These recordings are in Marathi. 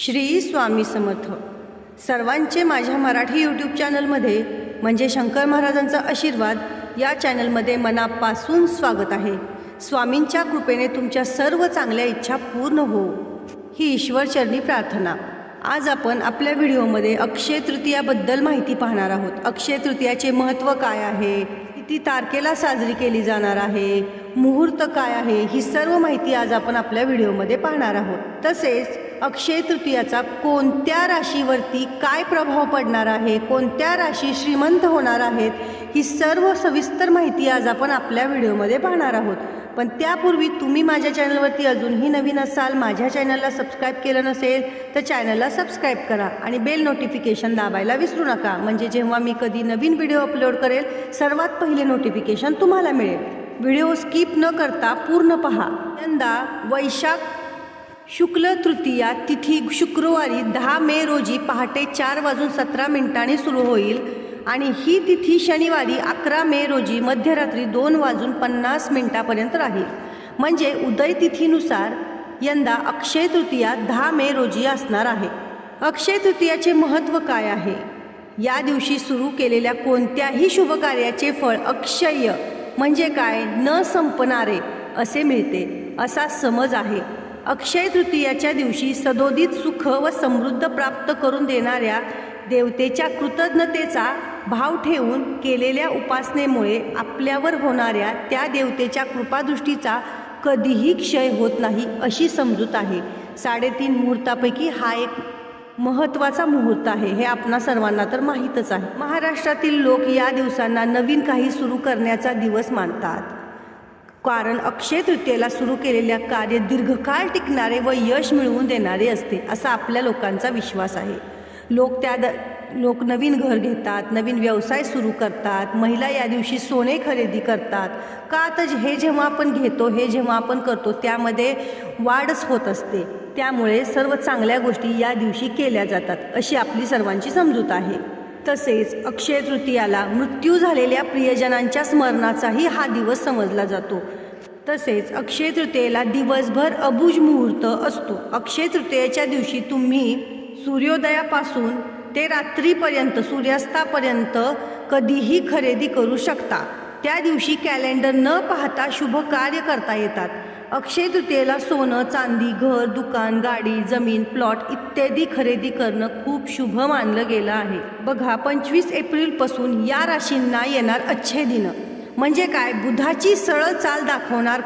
श्री स्वामी समर्थ. सर्वांचे माझ्या मराठी यूट्यूब चॅनलमध्ये म्हणजे शंकर महाराजांचा आशीर्वाद या चॅनलमध्ये मनापासून स्वागत आहे. स्वामींच्या कृपेने तुमच्या सर्व चांगल्या इच्छा पूर्ण हो. ही ईश्वरचरणी प्रार्थना. आज आपण आपल्या व्हिडिओमध्ये अक्षय तृतीयाबद्दल माहिती पाहणार आहोत. अक्षय तृतीयाचे महत्त्व काय आहे? ती तारखेला साजरी केली जाणार आहे. मुहूर्त काय आहे ही सर्व माहिती आज आपण आपल्या व्हिडिओमध्ये पाहणार आहोत. तसेच अक्षय तृतीयाचा कोणत्या राशीवरती काय प्रभाव पडणार आहे कोणत्या राशी श्रीमंत होणार आहेत ही सर्व सविस्तर माहिती आज आपण आपल्या व्हिडिओमध्ये पाहणार आहोत. पण त्यापूर्वी तुम्ही माझ्या चॅनलवरती अजूनही नवीन असाल माझ्या चॅनलला सबस्क्राईब केलं नसेल तर चॅनलला सबस्क्राईब करा आणि बेल नोटिफिकेशन दाबायला विसरू नका. म्हणजे जेव्हा मी कधी नवीन व्हिडिओ अपलोड करेल सर्वात पहिले नोटिफिकेशन तुम्हाला मिळेल. व्हिडिओ स्किप न करता पूर्ण पहा. यंदा वैशाख शुक्ल तृतीया तिथी शुक्रवारी दहा मे रोजी पहाटे चार वाजून सतरा मिनिटांनी सुरू होईल आणि ही तिथी शनिवारी अकरा मे रोजी मध्यरात्री दोन वाजून पन्नास मिनिटापर्यंत राहील. म्हणजे उदय तिथीनुसार यंदा अक्षय तृतीया दहा मे रोजी असणार आहे. अक्षय तृतीयाचे महत्त्व काय आहे? या दिवशी सुरू केलेल्या कोणत्याही शुभ कार्याचे फळ अक्षय म्हणजे काय? न संपणारे असे मिळते असा समज आहे. अक्षय तृतीयाच्या दिवशी सदोदित सुख व समृद्ध प्राप्त करून देणाऱ्या देवतेच्या कृतज्ञतेचा भाव ठेवून केलेल्या उपासनेमुळे आपल्यावर होणाऱ्या त्या देवतेच्या कृपादृष्टीचा कधीही क्षय होत नाही अशी समजूत आहे. साडेतीन मुहूर्तापैकी हा एक महत्त्वाचा मुहूर्त आहे हे आपणा सर्वांना तर माहीतच आहे. महाराष्ट्रातील लोक या दिवसांना नवीन काही सुरू करण्याचा दिवस मानतात. कारण अक्षय तृतीयेला सुरू केलेल्या कार्य दीर्घकाळ टिकणारे व यश मिळवून देणारे असते असा आपल्या लोकांचा विश्वास आहे. लोक त्या द लोक नवीन घर घेतात नवीन व्यवसाय सुरू करतात महिला या दिवशी सोने खरेदी करतात. का तर हे जेव्हा आपण घेतो हे जेव्हा आपण करतो त्यामध्ये वाढच होत असते. त्यामुळे सर्व चांगल्या गोष्टी या दिवशी केल्या जातात अशी आपली सर्वांची समजूत आहे. तसेच अक्षय तृतीयाला मृत्यू झालेल्या प्रियजनांच्या स्मरणाचाही हा दिवस समजला जातो. तसेच अक्षय तृतीयेला दिवसभर अबुज मुहूर्त असतो. अक्षय तृतीयेच्या दिवशी तुम्ही सूर्योदयापासून ते रात्रीपर्यंत सूर्यास्तापर्यंत कधीही खरेदी करू शकता. त्या दिवशी कॅलेंडर न पाहता शुभ कार्य करता येतात. अक्षय तृतीयेला सोनं चांदी घर दुकान गाडी जमीन प्लॉट इत्यादी खरेदी करणं खूप शुभ मानलं गेलं आहे. बघा पंचवीस एप्रिलपासून या राशींना येणार अच्छे दिन. म्हणजे काय? बुधाची सरळ चाल दाखवणार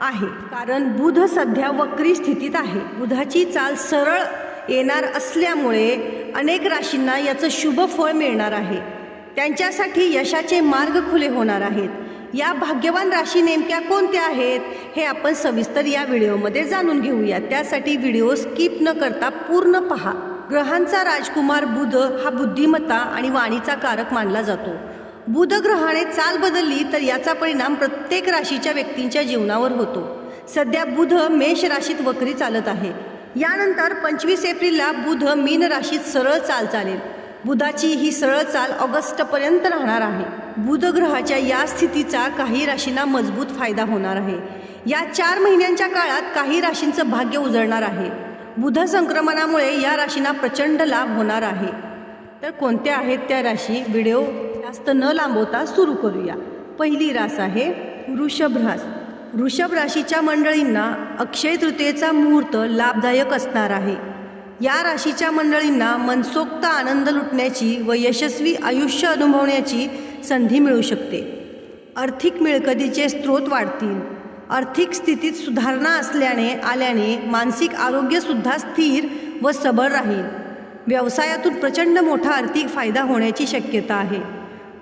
आहे. कारण बुध सध्या वक्री स्थितीत आहे. बुधाची चाल सरळ येणार असल्यामुळे अनेक राशींना याचं शुभ फळ मिळणार आहे. त्यांच्यासाठी यशाचे मार्ग खुले होणार आहेत. या भाग्यवान राशी नेमक्या कोणत्या आहेत हे आपण सविस्तर या व्हिडिओमध्ये जाणून घेऊया. त्यासाठी व्हिडिओ स्किप न करता पूर्ण पहा. ग्रहांचा राजकुमार बुध हा बुद्धिमत्ता आणि वाणीचा कारक मानला जातो. बुध ग्रहाने चाल बदलली तर याचा परिणाम प्रत्येक राशीच्या व्यक्तींच्या जीवनावर होतो. सध्या बुध मेष राशीत वक्री चालत आहे. यानंतर पंचवीस एप्रिलला बुध मीन राशीत सरळ चाल चालेल. बुधाची ही सरळ चाल ऑगस्टपर्यंत राहणार आहे. बुध ग्रहाच्या या स्थितीचा काही राशींना मजबूत फायदा होणार आहे. या चार महिन्यांच्या काळात काही राशींचं भाग्य उजळणार आहे. बुध संक्रमणामुळे या राशींना प्रचंड लाभ होणार आहे. तर कोणत्या आहेत त्या राशी? व्हिडिओ जास्त न लांबवता सुरू करूया. पहिली रास आहे वृषभ रास वृषभ राशीच्या मंडळींना अक्षय तृतीयेचा मुहूर्त लाभदायक असणार आहे. या राशीच्या मंडळींना मनसोक्त आनंद लुटण्याची व यशस्वी आयुष्य अनुभवण्याची संधी मिळू शकते. आर्थिक मिळकतीचे स्रोत वाढतील. आर्थिक स्थितीत सुधारणा असल्याने आल्याने मानसिक आरोग्यसुद्धा स्थिर व सबळ राहील. व्यवसायातून प्रचंड मोठा आर्थिक फायदा होण्याची शक्यता आहे.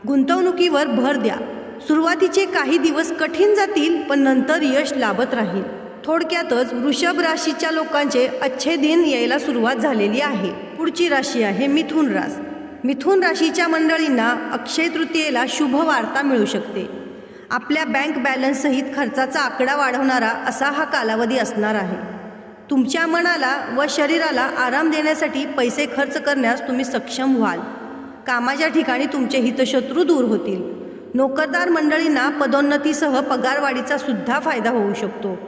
गुंतवणुकीवर भर द्या. सुरुवातीचे काही दिवस कठीण जातील पण नंतर यश लाभत राहील. थोडक्यातच वृषभ राशीच्या लोकांचे अच्छे दिन यायला सुरुवात झालेली आहे. पुढची राशी आहे मिथुन रास. मिथुन राशीच्या मंडळींना अक्षय तृतीयेला शुभ वार्ता मिळू शकते. आपल्या बँक बॅलन्ससहित खर्चाचा आकडा वाढवणारा असा हा कालावधी असणार आहे. तुमच्या मनाला व शरीराला आराम देण्यासाठी पैसे खर्च करण्यास तुम्ही सक्षम व्हाल. कामाच्या ठिकाणी तुमचे हितशत्रू दूर होतील. नोकरदार मंडळींना पदोन्नतीसह पगारवाढीचा सुद्धा फायदा होऊ शकतो.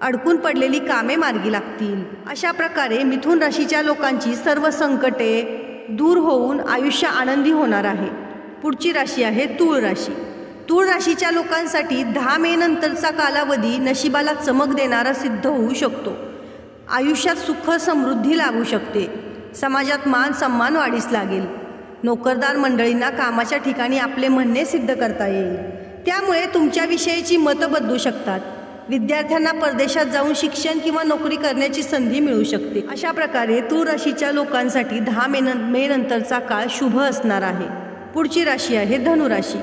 अडकून पडलेली कामे मार्गी लागतील. अशा प्रकारे मिथुन राशीच्या लोकांची सर्व संकटे दूर होऊन आयुष्य आनंदी होणार आहे. पुढची राशी आहे तूळ राशी. तूळ राशीच्या लोकांसाठी दहा मे नंतरचा कालावधी नशिबाला चमक देणारा सिद्ध होऊ शकतो. आयुष्यात सुख समृद्धी लागू शकते. समाजात मान सन्मान वाढीस लागेल. नोकरदार मंडळींना कामाच्या ठिकाणी आपले म्हणणे सिद्ध करता येईल. त्यामुळे तुमच्याविषयीची मतं बदलू शकतात. विद्यार्थ्यांना परदेशात जाऊन शिक्षण किंवा नोकरी करण्याची संधी मिळू शकते. अशा प्रकारे तूर राशीच्या लोकांसाठी दहा मे मे नंतरचा काळ शुभ असणार आहे. पुढची राशी आहे धनुराशी.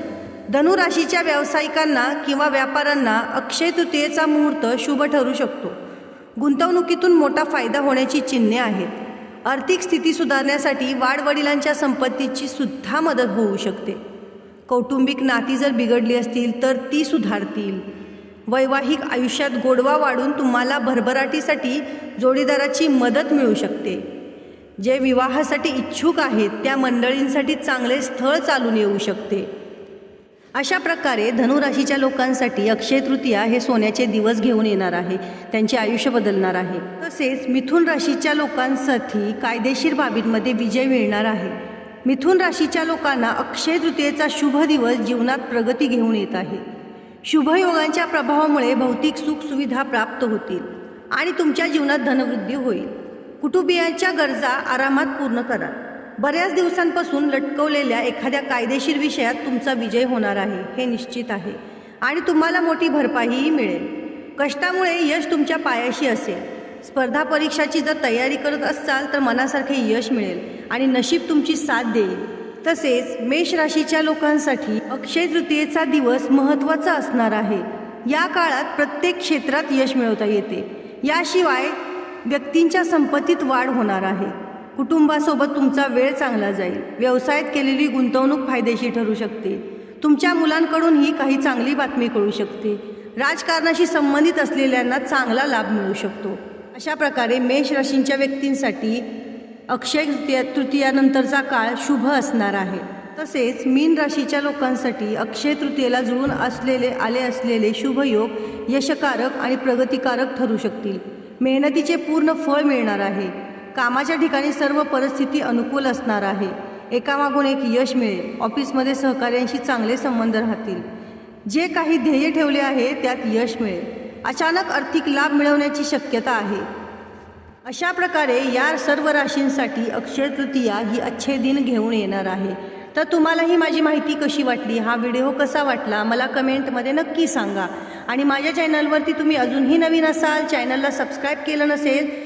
धनुराशीच्या व्यावसायिकांना किंवा व्यापाऱ्यांना अक्षय तृतीयेचा मुहूर्त शुभ ठरू शकतो. गुंतवणुकीतून मोठा फायदा होण्याची चिन्हे आहेत. आर्थिक स्थिती सुधारण्यासाठी वाडवडिलांच्या संपत्तीची सुद्धा मदत होऊ शकते. कौटुंबिक नाती जर बिघडली असतील तर ती सुधारतील. वैवाहिक आयुष्यात गोडवा वाढून तुम्हाला भरभराटीसाठी जोडीदाराची मदत मिळू शकते. जे विवाहासाठी इच्छुक आहेत त्या मंडळींसाठी चांगले स्थळ चालून येऊ शकते. अशा प्रकारे धनुराशीच्या लोकांसाठी अक्षय तृतीया हे सोन्याचे दिवस घेऊन येणार आहे. त्यांचे आयुष्य बदलणार आहे. तसेच मिथुन राशीच्या लोकांसाठी कायदेशीर बाबींमध्ये विजय मिळणार आहे. मिथुन राशीच्या लोकांना अक्षय तृतीयेचा शुभ दिवस जीवनात प्रगती घेऊन येत आहे. शुभयोगांच्या प्रभावामुळे भौतिक सुखसुविधा प्राप्त होतील आणि तुमच्या जीवनात धनवृद्धी होईल. कुटुंबियांच्या गरजा आरामात पूर्ण करा. बऱ्याच दिवसांपासून लटकवलेल्या एखाद्या कायदेशीर विषयात तुमचा विजय होणार आहे हे निश्चित आहे. आणि तुम्हाला मोठी भरपाईही मिळेल. कष्टामुळे यश तुमच्या पायाशी असेल. स्पर्धा परीक्षाची जर तयारी करत असाल तर मनासारखे यश मिळेल आणि नशीब तुमची साथ देईल. तसेच मेष राशीच्या लोकांसाठी अक्षय तृतीयेचा दिवस महत्त्वाचा असणार आहे. या काळात प्रत्येक क्षेत्रात यश मिळवता येते. याशिवाय व्यक्तींच्या संपत्तीत वाढ होणार आहे. कुटुंबासोबत तुमचा वेळ चांगला जाईल. व्यवसायात केलेली गुंतवणूक फायदेशीर ठरू शकते. तुमच्या मुलांकडूनही काही चांगली बातमी कळू शकते. राजकारणाशी संबंधित असलेल्यांना चांगला लाभ मिळू शकतो. अशा प्रकारे मेष राशींच्या व्यक्तींसाठी अक्षय तृतीया तृतीयानंतरचा काळ शुभ असणार आहे. तसेच मीन राशीच्या लोकांसाठी अक्षय तृतीयेला जुळून असलेले आले असलेले शुभयोग यशकारक आणि प्रगतिकारक ठरू शकतील. मेहनतीचे पूर्ण फळ मिळणार आहे. कामाच्या ठिकाणी सर्व परिस्थिती अनुकूल असणार आहे. एकामागून एक यश मिळेल. ऑफिसमध्ये सहकाऱ्यांशी चांगले संबंध राहतील. जे काही ध्येय ठेवले आहे त्यात यश मिळेल. अचानक आर्थिक लाभ मिळवण्याची शक्यता आहे. अशा प्रकारे या सर्व राशींसाठी अक्षय तृतीया ही अच्छे दिन घेऊन येणार आहे. तर तुम्हाला ही माझी माहिती कशी वाटली? हा व्हिडिओ कसा वाटला? मला कमेंटमध्ये नक्की सांगा. आणि माझ्या चॅनलवरती तुम्ही अजूनही नवीन असाल चॅनलला सबस्क्राईब केलं नसेल